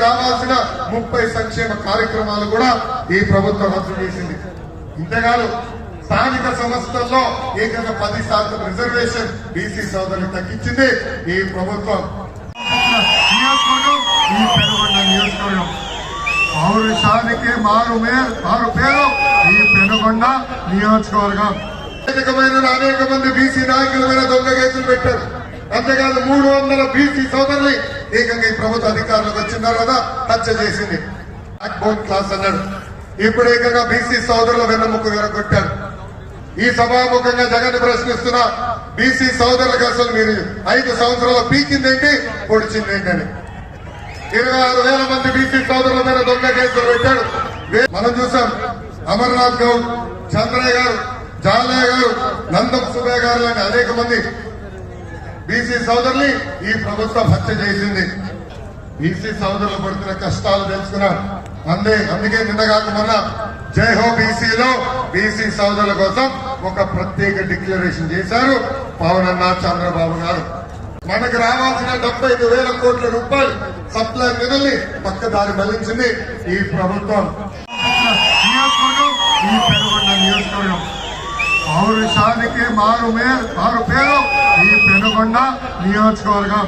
రావాల్సిన ముప్పై సంక్షేమ కార్యక్రమాలు కూడా ఈ ప్రభుత్వం రద్దు చేసింది. ఇంతేకాదు స్థానిక సంస్థల్లో ఏకంగా పది శాతం రిజర్వేషన్ బీసీ సోదరులు తగ్గించింది ఈ ప్రభుత్వం. నియోజకవర్గం ఈ పెనుగొండ నియోజకవర్గం. పౌరుషానికి మారు మే- మారు పేరు ఈ పెనుగొండ నియోజకవర్గం. అనేకమైన అనేక మంది బీసీ నాయకుల మీద దొంగ కేసులు పెట్టారు. అంతేకాదు మూడు వందల బీసీ సోదరులు ఏకంగా ఈ ప్రభుత్వ అధికారులకు వచ్చిన తర్వాత హత్య చేసింది. బ్యాక్ బోన్ క్లాస్ అన్నాడు. ఇప్పుడు ఏకంగా బీసీ సోదరుల వెన్నముక్కు విరగొట్టాడు ఈ సభాముఖంగా జగన్ ప్రశ్నిస్తున్న బీసీ సోదరులకు అసలు మీరు ఐదు సంవత్సరాల పీకిందేంటి పొడిచిందేంటని ఇరవై ఆరు వేల మంది బీసీ సోదరుల మీద దొంగ కేసులు పెట్టాడు. మనం చూసాం. అమర్నాథ్ గౌడ్ చంద్రయ్య గారు జాలయ్య గారు నందం సుబే గారు లాంటి అనేక మంది బీసీ సోదరుని ఈ ప్రభుత్వం హత్య చేసింది. బీసీ సోదరులు పడుతున్న కష్టాలు తెలుసుకున్నాం. అందే అందుకే నిన్న కాకుండా జై హో బీసీలో బీసీ సోదరుల కోసం ఒక ప్రత్యేక డిక్లరేషన్ చేశారు పవన్ అన్న చంద్రబాబు గారు మనకు రావాల్సిన డెబ్బై ఐదు వేల కోట్ల రూపాయలు సప్లై నిధుల్ని పక్కదారి మళ్ళించింది ఈ ప్రభుత్వం. నియోజకవర్గం ఈ పెనుగొండ నియోజకవర్గం. పౌరుషానికి మారు మే మారు పేరు ఈ పెనుగొండ నియోజకవర్గం